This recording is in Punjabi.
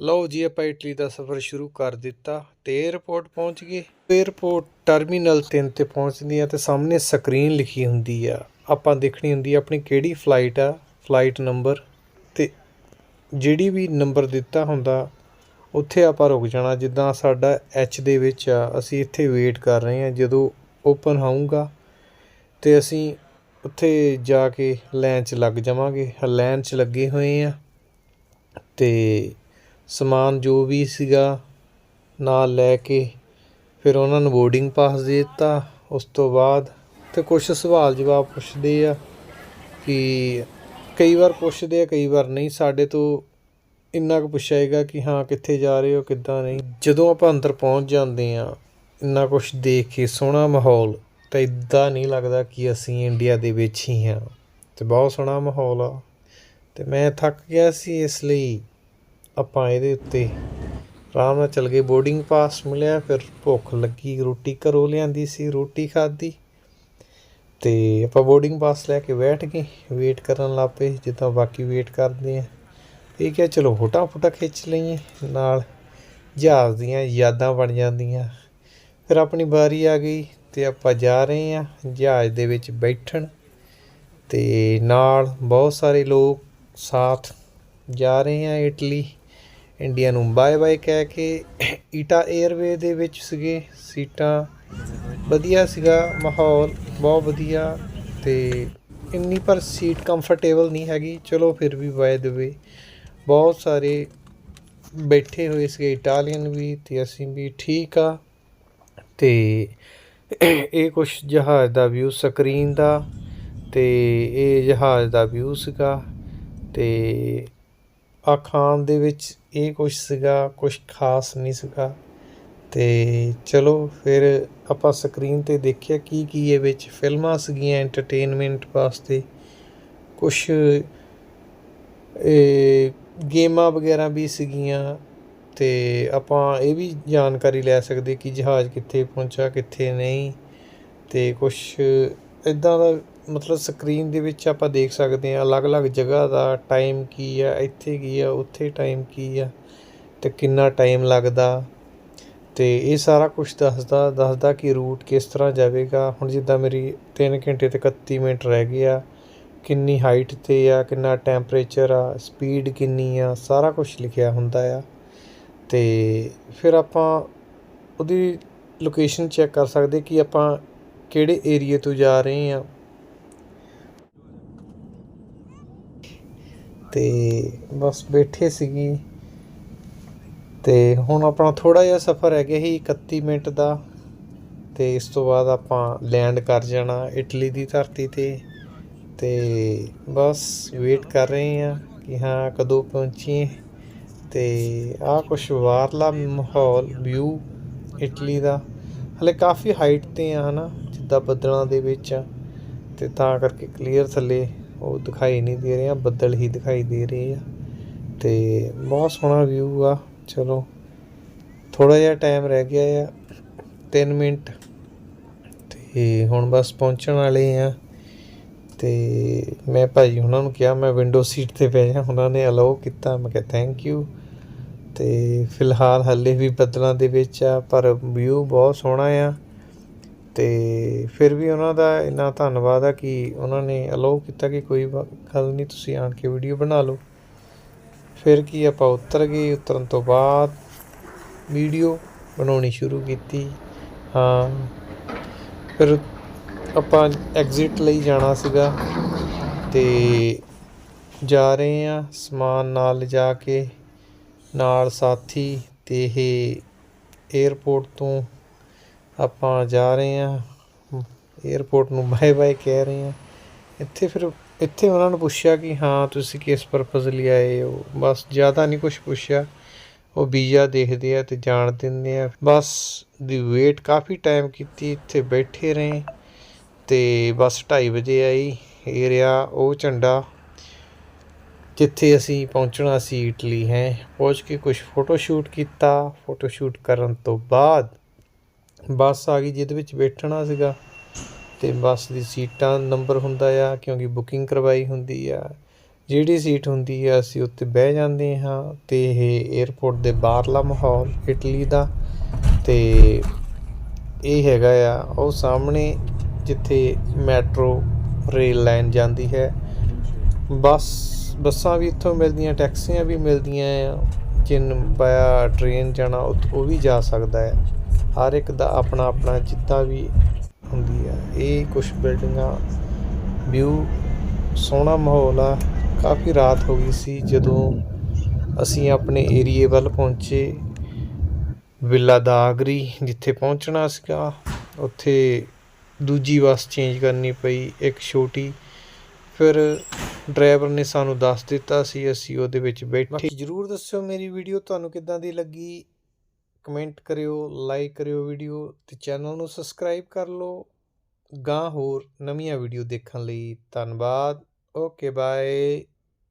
ਲਓ ਜੀ, ਆਪਾਂ ਇਟਲੀ ਦਾ ਸਫ਼ਰ ਸ਼ੁਰੂ ਕਰ ਦਿੱਤਾ। ਤੇ 에어ਪੋਰਟ ਪਹੁੰਚ ਗਏ। 에어ਪੋਰਟ ਟਰਮੀਨਲ 3 ਤੇ ਪਹੁੰਚਦੀ ਆ ਤੇ ਸਾਹਮਣੇ ਸਕਰੀਨ ਲਿਖੀ ਹੁੰਦੀ ਆ। ਆਪਾਂ ਦੇਖਣੀ ਹੁੰਦੀ ਆ ਆਪਣੀ ਕਿਹੜੀ ਫਲਾਈਟ ਆ ਫਲਾਈਟ ਨੰਬਰ ਤੇ ਜਿਹੜੀ ਵੀ ਨੰਬਰ ਦਿੱਤਾ ਹੁੰਦਾ, ਉੱਥੇ ਆਪਾਂ ਰੁਕ ਜਾਣਾ। ਜਿੱਦਾਂ ਸਾਡਾ ਐਚ ਦੇ ਵਿੱਚ ਆ, ਅਸੀਂ ਇੱਥੇ ਵੇਟ ਕਰ ਰਹੇ ਹਾਂ ਜਦੋਂ ਓਪਨ ਹੋਊਗਾ, ਤੇ ਅਸੀਂ ਉੱਥੇ ਜਾ ਕੇ ਲਾਈਨ 'ਚ ਲੱਗ ਜਾਵਾਂਗੇ। ਲਾਈਨ 'ਚ ਲੱਗੇ ਹੋਏ ਆ। ਤੇ ਸਮਾਨ ਜੋ ਵੀ ਸੀਗਾ ਨਾਲ ਲੈ ਕੇ ਫਿਰ ਉਹਨਾਂ ਨੂੰ ਬੋਰਡਿੰਗ ਪਾਸ ਦੇ ਦਿੱਤਾ। ਉਸ ਤੋਂ ਬਾਅਦ ਅਤੇ ਕੁਛ ਸਵਾਲ ਜਵਾਬ ਪੁੱਛਦੇ ਆ ਕਿ ਕਈ ਵਾਰ ਪੁੱਛਦੇ ਆ, ਕਈ ਵਾਰ ਨਹੀਂ। ਸਾਡੇ ਤੋਂ ਇੰਨਾ ਕੁ ਪੁੱਛਾਏਗਾ ਕਿ ਹਾਂ, ਕਿੱਥੇ ਜਾ ਰਹੇ ਹੋ, ਕਿੱਦਾਂ ਨਹੀਂ। ਜਦੋਂ ਆਪਾਂ ਅੰਦਰ ਪਹੁੰਚ ਜਾਂਦੇ ਆ, ਇੰਨਾ ਕੁਝ ਦੇਖ ਕੇ ਸੋਹਣਾ ਮਾਹੌਲ ਤਾਂ ਇਦਾਂ ਨਹੀਂ ਲੱਗਦਾ ਕਿ ਅਸੀਂ ਇੰਡੀਆ ਦੇ ਵਿੱਚ ਹੀ ਹਾਂ। ਤੇ ਬਹੁਤ ਸੋਹਣਾ ਮਾਹੌਲ ਆ। ਤੇ ਮੈਂ ਥੱਕ ਗਿਆ ਸੀ ਇਸ ਲਈ ਆਪਾਂ ਇਹਦੇ ਉੱਤੇ ਆਰਾਮ ਨਾਲ ਚੱਲ ਗਏ। ਬੋਰਡਿੰਗ ਪਾਸ ਮਿਲਿਆ, ਫਿਰ ਭੁੱਖ ਲੱਗੀ, ਰੋਟੀ ਘਰੋਂ ਲਿਆਂਦੀ ਸੀ, ਰੋਟੀ ਖਾਧੀ ਤੇ ਆਪਾਂ ਬੋਰਡਿੰਗ ਪਾਸ ਲੈ ਕੇ ਬੈਠ ਗਏ। ਵੇਟ ਕਰਨ ਲੱਗ ਪਏ ਜਿੱਦਾਂ ਬਾਕੀ ਵੇਟ ਕਰਦੇ ਆ। ਇਹ ਕਿਹਾ, ਚਲੋ ਫੋਟਾ ਫੋਟਾ ਖਿੱਚ ਲਈਏ। ਨਾਲ ਜਹਾਜ਼ ਦੀਆਂ ਯਾਦਾਂ ਬਣ ਜਾਂਦੀਆਂ। ਫਿਰ ਆਪਣੀ ਵਾਰੀ ਆ ਗਈ ਤੇ ਆਪਾਂ ਜਾ ਰਹੇ ਆ ਜਹਾਜ਼ ਦੇ ਵਿੱਚ ਬੈਠਣ ਤੇ ਨਾਲ ਬਹੁਤ ਸਾਰੇ ਲੋਕ ਸਾਥ ਜਾ ਰਹੇ ਆ ਇਟਲੀ। ਇੰਡੀਆ ਨੂੰ ਬਾਏ ਬਾਏ ਕਹਿ ਕੇ ਈਟਾ 에ਅਰਵੇ ਦੇ ਵਿੱਚ ਸੀਗੇ, ਸੀਟਾਂ ਵਧੀਆ ਸੀਗਾ ਮਾਹੌਲ, ਬਹੁਤ ਵਧੀਆ ਤੇ ਇੰਨੀ ਪਰ ਸੀਟ ਕੰਫਰਟੇਬਲ ਨਹੀਂ ਹੈਗੀ। ਚਲੋ ਫਿਰ ਵੀ ਬਾਏ ਦ ਵੇ ਬਹੁਤ ਸਾਰੇ ਬੈਠੇ ਹੋਏ ਸੀਗੇ, ਇਟਾਲੀਅਨ ਵੀ ਤੇ ਅਸੀਂ ਵੀ ਠੀਕ ਆ। ਤੇ ਇਹ ਕੁਛ ਜਹਾਜ਼ ਦਾ ਵਿਊ ਸਕਰੀਨ ਦਾ ਤੇ ਇਹ ਜਹਾਜ਼ ਦਾ ਵਿਊ ਸੀਗਾ ਤੇ ਆ ਦੇ ਵਿੱਚ ਇਹ ਕੁਛ ਸੀਗਾ, ਕੁਛ ਖਾਸ ਨਹੀਂ ਸੀਗਾ। ਅਤੇ ਚਲੋ ਫਿਰ ਆਪਾਂ ਸਕਰੀਨ ਤੇ ਦੇਖਿਆ ਕੀ ਕੀ ਇਹ ਵਿੱਚ ਫਿਲਮਾਂ ਸੀਗੀਆਂ ਐਂਟਰਟੇਨਮੈਂਟ ਵਾਸਤੇ। ਕੁਛ, ਇਹ ਗੇਮਾਂ ਵਗੈਰਾ ਵੀ ਸੀਗੀਆਂ ਤੇ ਆਪਾਂ ਇਹ ਵੀ ਜਾਣਕਾਰੀ ਲੈ ਸਕਦੇ ਕਿ ਜਹਾਜ਼ ਕਿੱਥੇ ਪਹੁੰਚਾ ਕਿੱਥੇ ਨਹੀਂ। ਤੇ ਕੁਛ ਇਦਾਂ ਦਾ ਮਤਲਬ ਸਕਰੀਨ ਦੇ ਵਿੱਚ ਆਪਾਂ ਦੇਖ ਸਕਦੇ ਹਾਂ ਅਲੱਗ-ਅਲੱਗ ਜਗ੍ਹਾ ਦਾ ਟਾਈਮ ਕੀ ਆ, ਇੱਥੇ ਕੀ ਆ, ਉੱਥੇ ਟਾਈਮ ਕੀ ਆ ਅਤੇ ਕਿੰਨਾ ਟਾਈਮ ਲੱਗਦਾ ਅਤੇ ਇਹ ਸਾਰਾ ਕੁਝ ਦੱਸਦਾ ਦੱਸਦਾ ਕਿ ਰੂਟ ਕਿਸ ਤਰ੍ਹਾਂ ਜਾਵੇਗਾ। ਹੁਣ ਜਿੱਦਾਂ ਮੇਰੀ ਤਿੰਨ ਘੰਟੇ ਤੇ 31 ਮਿੰਟ ਰਹਿ ਗਏ ਆ, ਕਿੰਨੀ ਹਾਈਟ ਤੇ ਆ, ਕਿੰਨਾ ਟੈਂਪਰੇਚਰ ਆ ਸਪੀਡ ਕਿੰਨੀ ਆ, ਸਾਰਾ ਕੁਝ ਲਿਖਿਆ ਹੁੰਦਾ ਆ। ਅਤੇ ਫਿਰ ਆਪਾਂ ਉਹਦੀ ਲੋਕੇਸ਼ਨ ਚੈੱਕ ਕਰ ਸਕਦੇ ਕਿ ਆਪਾਂ ਕਿਹੜੇ ਏਰੀਏ ਤੋਂ ਜਾ ਰਹੇ ਹਾਂ। ਤੇ ਬਸ ਬੈਠੇ ਸੀਗੀ। ਤੇ ਹੁਣ ਆਪਣਾ ਥੋੜਾ ਜਿਹਾ ਸਫ਼ਰ ਰਹਿ ਗਿਆ ਸੀ 31 ਮਿੰਟ ਦਾ। ਤੇ ਇਸ ਤੋਂ ਬਾਅਦ ਆਪਾਂ ਲੈਂਡ ਕਰ ਜਾਣਾ ਇਟਲੀ ਦੀ ਧਰਤੀ ਤੇ। ਤੇ ਬਸ ਵੇਟ ਕਰ ਰਹੇ ਆ ਕਿ ਹਾਂ ਕਦੋਂ ਪਹੁੰਚੀਏ। ਤੇ ਆਹ ਕੁਛ ਬਾਹਰਲਾ ਮਾਹੌਲ ਵਿਊ ਇਟਲੀ ਦਾ। ਹਲੇ ਕਾਫੀ ਹਾਈਟ ਤੇ ਆ ਹਨਾ, ਜਿੱਦਾਂ ਬੱਦਲਾਂ ਦੇ ਵਿੱਚ। ਆ ਤੇ ਤਾਂ ਕਰਕੇ ਕਲੀਅਰ ਥੱਲੇ। ਉਹ ਦਿਖਾਈ ਨਹੀਂ ਦੇ ਰਿਹਾ ਬੱਦਲ ਹੀ ਦਿਖਾਈ ਦੇ ਰਹੇ ਆ। ਤੇ ਬਹੁਤ ਸੋਹਣਾ ਵਿਊ ਆ, ਚਲੋ। ਥੋੜਾ ਜਿਹਾ ਟਾਈਮ ਰਹਿ ਗਿਆ ਆ 3 ਮਿੰਟ। ਤੇ ਹੁਣ ਬਸ ਪਹੁੰਚਣ ਵਾਲੇ ਆ। ਤੇ ਮੈਂ ਭਾਜੀ ਉਹਨਾਂ ਨੂੰ ਕਿਹਾ, ਮੈਂ ਵਿੰਡੋ ਸੀਟ ਤੇ ਪੈ ਜਾ ਉਹਨਾਂ ਨੇ ਅਲਾਉ ਕੀਤਾ, ਮੈਂ ਕਿਹਾ ਥੈਂਕ ਯੂ ਤੇ ਫਿਲਹਾਲ ਹੱਲੇ ਵੀ ਬੱਦਲਾਂ ਦੇ ਵਿੱਚ ਆ, ਪਰ ਵਿਊ ਬਹੁਤ ਸੋਹਣਾ ਆ। ਅਤੇ ਫਿਰ ਵੀ ਉਹਨਾਂ ਦਾ ਇੰਨਾ ਧੰਨਵਾਦ ਆ ਕਿ ਉਹਨਾਂ ਨੇ ਅਲਾਓ ਕੀਤਾ ਕਿ ਕੋਈ ਗੱਲ ਨਹੀਂ, ਤੁਸੀਂ ਆਣ ਕੇ ਵੀਡੀਓ ਬਣਾ ਲਓ। ਫਿਰ ਕੀ ਆਪਾਂ ਉਤਰ ਗਏ, ਉਤਰਨ ਤੋਂ ਬਾਅਦ ਵੀਡੀਓ ਬਣਾਉਣੀ ਸ਼ੁਰੂ ਕੀਤੀ। ਹਾਂ, ਫਿਰ ਆਪਾਂ ਐਗਜ਼ਿਟ ਲਈ ਜਾਣਾ ਸੀਗਾ ਤੇ ਜਾ ਰਹੇ ਆ ਸਮਾਨ ਨਾਲ ਲਿਜਾ ਕੇ ਨਾਲ ਸਾਥੀ ਤੇ ਇਹ 에어ਪੋਰਟ ਤੋਂ ਆਪਾਂ ਜਾ ਰਹੇ ਹਾਂ 에어ਪੋਰਟ ਨੂੰ ਬਾਏ ਬਾਏ ਕਹਿ ਰਹੇ ਹਾਂ। ਇੱਥੇ ਫਿਰ, ਇੱਥੇ ਉਹਨਾਂ ਨੂੰ ਪੁੱਛਿਆ ਕਿ ਹਾਂ, ਤੁਸੀਂ ਕਿਸ ਪਰਪਸ ਲਈ ਆਏ ਹੋ? ਬਸ ਜ਼ਿਆਦਾ ਨਹੀਂ ਕੁਝ ਪੁੱਛਿਆ। ਉਹ ਵੀਜ਼ਾ ਦੇਖਦੇ ਆ ਤੇ ਜਾਣ ਦਿੰਦੇ ਆ। ਬਸ ਦੀ ਵੇਟ ਕਾਫੀ ਟਾਈਮ ਕੀਤੀ, ਇੱਥੇ ਬੈਠੇ ਰਹੇ ਤੇ ਬਸ 2:30 ਵਜੇ ਆਈ। ਇਹ ਰਿਹਾ ਉਹ ਝੰਡਾ ਜਿੱਥੇ ਅਸੀਂ ਪਹੁੰਚਣਾ ਸੀ ਇਟਲੀ ਹੈ। ਪਹੁੰਚ ਕੇ ਕੁਝ ਫੋਟੋ ਸ਼ੂਟ ਕੀਤਾ। ਫੋਟੋ ਸ਼ੂਟ ਕਰਨ ਤੋਂ ਬਾਅਦ ਬੱਸ ਆ ਗਈ ਜਿਹਦੇ ਵਿੱਚ ਬੈਠਣਾ ਸੀਗਾ ਅਤੇ ਬੱਸ ਦੀ ਸੀਟਾਂ ਨੰਬਰ ਹੁੰਦਾ ਆ, ਕਿਉਂਕਿ ਬੁਕਿੰਗ ਕਰਵਾਈ ਹੁੰਦੀ ਆ। ਜਿਹੜੀ ਸੀਟ ਹੁੰਦੀ ਆ, ਅਸੀਂ ਉੱਤੇ ਬਹਿ ਜਾਂਦੇ ਹਾਂ ਅਤੇ ਇਹ 에어ਪੋਰਟ ਦੇ ਬਾਹਰਲਾ ਮਾਹੌਲ, ਇਟਲੀ ਦਾ ਅਤੇ ਇਹ ਹੈਗਾ ਆ, ਉਹ ਸਾਹਮਣੇ ਜਿੱਥੇ ਮੈਟਰੋ, ਰੇਲ ਲਾਈਨ ਜਾਂਦੀ ਹੈ। ਬੱਸ, ਬੱਸਾਂ ਵੀ ਇੱਥੋਂ ਮਿਲਦੀਆਂ, ਟੈਕਸੀਆਂ ਵੀ ਮਿਲਦੀਆਂ ਆ, ਜਿਨ ਬਾਇਆ ਟ੍ਰੇਨ ਜਾਣਾ, ਉਹ ਉਹ ਵੀ ਜਾ ਸਕਦਾ ਹੈ ਹਰ ਇੱਕ ਦਾ ਆਪਣਾ ਆਪਣਾ ਜਿੱਦਾਂ ਵੀ ਹੁੰਦੀ ਆ। ਇਹ ਕੁਝ ਬਿਲਡਿੰਗਾਂ, ਵਿਊ, ਸੋਹਣਾ ਮਾਹੌਲ ਆ। ਕਾਫੀ ਰਾਤ ਹੋ ਗਈ ਸੀ ਜਦੋਂ ਅਸੀਂ ਆਪਣੇ ਏਰੀਏ ਵੱਲ ਪਹੁੰਚੇ। ਵਿਲਾ ਦਾਗਰੀ ਜਿੱਥੇ ਪਹੁੰਚਣਾ ਸੀਗਾ, ਉੱਥੇ ਦੂਜੀ ਬੱਸ ਚੇਂਜ ਕਰਨੀ ਪਈ, ਇੱਕ ਛੋਟੀ। ਫਿਰ ਡਰਾਈਵਰ ਨੇ ਸਾਨੂੰ ਦੱਸ ਦਿੱਤਾ ਸੀ, ਅਸੀਂ ਉਹਦੇ ਵਿੱਚ ਬੈਠੇ। ਜਰੂਰ ਦੱਸਿਓ ਮੇਰੀ ਵੀਡੀਓ ਤੁਹਾਨੂੰ ਕਿੱਦਾਂ ਦੀ ਲੱਗੀ। ਕਮੈਂਟ ਕਰਿਓ ਲਾਈਕ ਕਰਿਓ ਵੀਡੀਓ ਤੇ ਚੈਨਲ ਨੂੰ ਸਬਸਕ੍ਰਾਈਬ ਕਰ ਲਓ। ਗਾਂ ਹੋਰ ਨਵੀਆਂ ਵੀਡੀਓ ਦੇਖਣ ਲਈ ਧੰਨਵਾਦ। Okay bye